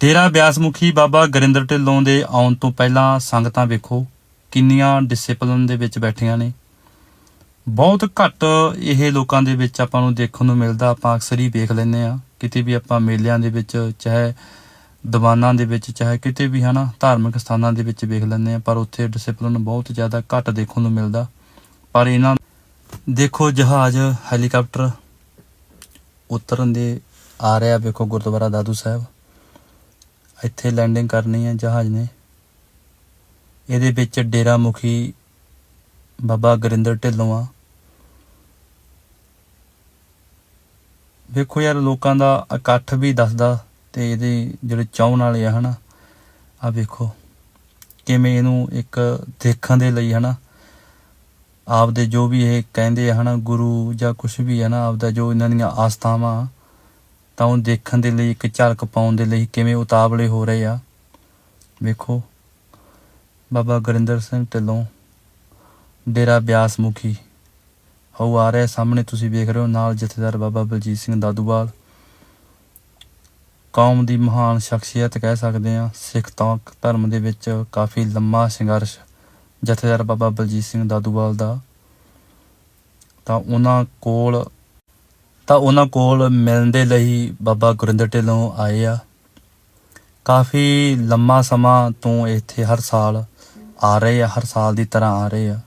ਡੇਰਾ ਬਿਆਸਮੁਖੀ ਬਾਬਾ ਗਰਿੰਦਰ ਢਿੱਲੋਂ ਦੇ ਆਉਣ ਤੋਂ ਪਹਿਲਾਂ ਸੰਗਤਾਂ ਵੇਖੋ ਕਿੰਨੀਆਂ ਡਿਸਪਲਿਨ ਦੇ ਵਿੱਚ ਬੈਠੀਆਂ ਨੇ। ਬਹੁਤ ਘੱਟ ਇਹ ਲੋਕਾਂ ਦੇ ਵਿੱਚ ਆਪਾਂ ਨੂੰ ਦੇਖਣ ਨੂੰ ਮਿਲਦਾ, ਆਪਾਂ ਅਕਸਰ ਹੀ ਵੇਖ ਲੈਂਦੇ ਆ ਕਿਤੇ ਵੀ ਆਪਾਂ ਮੇਲਿਆਂ ਦੇ ਵਿੱਚ, ਚਾਹੇ ਦੀਵਾਨਾਂ ਦੇ ਵਿੱਚ, ਚਾਹੇ ਕਿਤੇ ਵੀ ਹਨਾ, ਧਾਰਮਿਕ ਸਥਾਨਾਂ ਦੇ ਵਿੱਚ ਵੇਖ ਲੈਂਦੇ ਆ ਪਰ ਉੱਥੇ ਡਿਸਪਲਿਨ ਬਹੁਤ ਜ਼ਿਆਦਾ ਘੱਟ ਦੇਖਣ ਨੂੰ ਮਿਲਦਾ। ਪਰ ਇਹਨਾਂ ਦੇਖੋ ਜਹਾਜ਼, ਹੈਲੀਕਾਪਟਰ ਉਤਰਨ ਦੇ ਆ ਰਿਹਾ, ਵੇਖੋ ਗੁਰਦੁਆਰਾ ਦਾਦੂ ਸਾਹਿਬ। ਇੱਥੇ ਲੈਂਡਿੰਗ ਕਰਨੀ ਹੈ ਜਹਾਜ਼ ਨੇ। ਇਹਦੇ ਵਿੱਚ ਡੇਰਾ ਮੁਖੀ ਬਾਬਾ ਗੁਰਿੰਦਰ ਢਿੱਲੋਂ ਆ। ਵੇਖੋ ਯਾਰ, ਲੋਕਾਂ ਦਾ ਇਕੱਠ ਵੀ ਦੱਸਦਾ ਤੇ ਇਹਦੇ ਜਿਹੜੇ ਚਾਹਣ ਵਾਲੇ ਆ, ਹਨਾ? ਆ ਵੇਖੋ, ਕਿਵੇਂ ਇਹਨੂੰ ਇੱਕ ਦੇਖਣ ਦੇ ਲਈ, ਹਨਾ? ਆਪਦੇ ਜੋ ਵੀ ਇਹ ਕਹਿੰਦੇ ਆ, ਹਨਾ, ਗੁਰੂ ਜਾਂ ਕੁਝ ਵੀ ਹੈ ਨਾ ਆਪਦਾ ਜੋ ਇਹਨਾਂ ਦੀਆਂ ਆਸਥਾਵਾਂ ਤਾਂ ਉਹ ਦੇਖਣ ਦੇ ਲਈ, ਇੱਕ ਝਲਕ ਪਾਉਣ ਦੇ ਲਈ ਕਿਵੇਂ ਉਤਾਵਲੇ ਹੋ ਰਹੇ ਆ। ਵੇਖੋ, ਬਾਬਾ ਗੁਰਿੰਦਰ ਸਿੰਘ ਢਿੱਲੋਂ ਡੇਰਾ ਬਿਆਸ ਮੁਖੀ ਹੋ ਆ ਰਿਹਾ ਸਾਹਮਣੇ, ਤੁਸੀਂ ਵੇਖ ਰਹੇ ਹੋ ਨਾਲ ਜਥੇਦਾਰ ਬਾਬਾ ਬਲਜੀਤ ਸਿੰਘ ਦਾਦੂਵਾਲ। ਕੌਮ ਦੀ ਮਹਾਨ ਸ਼ਖਸੀਅਤ ਕਹਿ ਸਕਦੇ ਆ ਸਿੱਖ ਤੌਕ ਧਰਮ ਦੇ ਵਿੱਚ ਕਾਫੀ ਲੰਮਾ ਸੰਘਰਸ਼ ਜਥੇਦਾਰ ਬਾਬਾ ਬਲਜੀਤ ਸਿੰਘ ਦਾਦੂਵਾਲ ਦਾ। ਤਾਂ ਉਹਨਾਂ ਕੋਲ ਤਾਂ ਉਹਨਾਂ ਕੋਲ ਮਿਲਣ ਦੇ ਲਈ ਬਾਬਾ ਗੁਰਿੰਦਰ ਢਿੱਲੋਂ ਆਏ ਆ। ਕਾਫੀ ਲੰਮਾ ਸਮਾਂ ਤੋਂ ਇੱਥੇ ਹਰ ਸਾਲ ਆ ਰਹੇ ਆ, ਹਰ ਸਾਲ ਦੀ ਤਰ੍ਹਾਂ ਆ ਰਹੇ ਆ।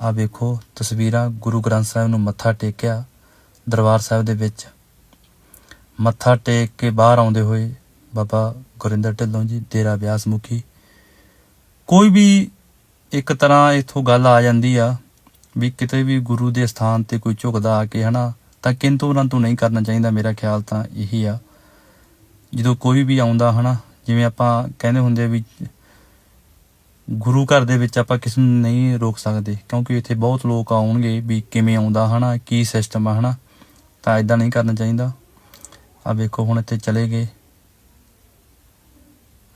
ਆ ਵੇਖੋ ਤਸਵੀਰਾਂ, ਗੁਰੂ ਗ੍ਰੰਥ ਸਾਹਿਬ ਨੂੰ ਮੱਥਾ ਟੇਕਿਆ ਦਰਬਾਰ ਸਾਹਿਬ ਦੇ ਵਿੱਚ। ਮੱਥਾ ਟੇਕ ਕੇ ਬਾਹਰ ਆਉਂਦੇ ਹੋਏ ਬਾਬਾ ਗੁਰਿੰਦਰ ਢਿੱਲੋਂ ਜੀ, ਡੇਰਾ ਬਿਆਸ ਮੁਖੀ ਕੋਈ ਵੀ ਇੱਕ ਤਰ੍ਹਾਂ ਇਥੋਂ ਗੱਲ ਆ ਜਾਂਦੀ ਆ ਵੀ ਕਿਤੇ ਵੀ ਗੁਰੂ ਦੇ ਸਥਾਨ ਤੇ ਕੋਈ ਝੁਕਦਾ ਆ ਕੇ, ਹਨਾ, ਤਾਂ ਕਿੰਤੂ ਪਰੰਤੂ ਨਹੀਂ ਕਰਨਾ ਚਾਹੀਦਾ, ਮੇਰਾ ਖਿਆਲ ਤਾਂ ਇਹੀ ਆ। ਜਦੋਂ ਕੋਈ ਵੀ ਆਉਂਦਾ, ਹਨਾ, ਜਿਵੇਂ ਆਪਾਂ ਕਹਿੰਦੇ ਹੁੰਦੇ ਵੀ ਗੁਰੂ ਘਰ ਦੇ ਵਿੱਚ ਆਪਾਂ ਕਿਸੇ ਨੂੰ ਨਹੀਂ ਰੋਕ ਸਕਦੇ, ਕਿਉਂਕਿ ਇੱਥੇ ਬਹੁਤ ਲੋਕ ਆਉਣਗੇ ਵੀ ਕਿਵੇਂ ਆਉਂਦਾ, ਹਨਾ, ਕੀ ਸਿਸਟਮ ਆ, ਹਨਾ, ਤਾਂ ਇਦਾਂ ਨਹੀਂ ਕਰਨਾ ਚਾਹੀਦਾ। ਆ ਵੇਖੋ, ਹੁਣ ਇੱਥੇ ਚਲੇ ਗਏ।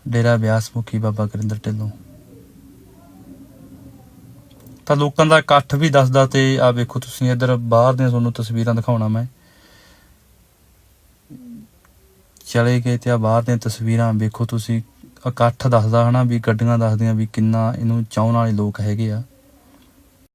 ਡੇਰਾ ਬਿਆਸ ਮੁਖੀ ਬਾਬਾ ਗੁਰਿੰਦਰ ਢਿੱਲੋਂ। ਤਾਂ ਲੋਕਾਂ ਦਾ ਇਕੱਠ ਵੀ ਦੱਸਦਾ ਤੇ ਆ ਵੇਖੋ ਤੁਸੀਂ ਇੱਧਰ ਬਾਹਰ ਦੀਆਂ ਤੁਹਾਨੂੰ ਤਸਵੀਰਾਂ ਦਿਖਾਉਣਾ ਮੈਂ। ਚਲੇ ਗਏ ਤੇ ਆ ਬਾਹਰ ਦੀਆਂ ਤਸਵੀਰਾਂ ਵੇਖੋ ਤੁਸੀਂ, ਇਕੱਠ ਦੱਸਦਾ ਹਨਾ ਵੀ ਗੱਡੀਆਂ ਦੱਸਦੀਆਂ ਵੀ ਕਿੰਨਾ ਇਹਨੂੰ ਚਾਹਣ ਵਾਲੇ ਲੋਕ ਹੈਗੇ ਆ।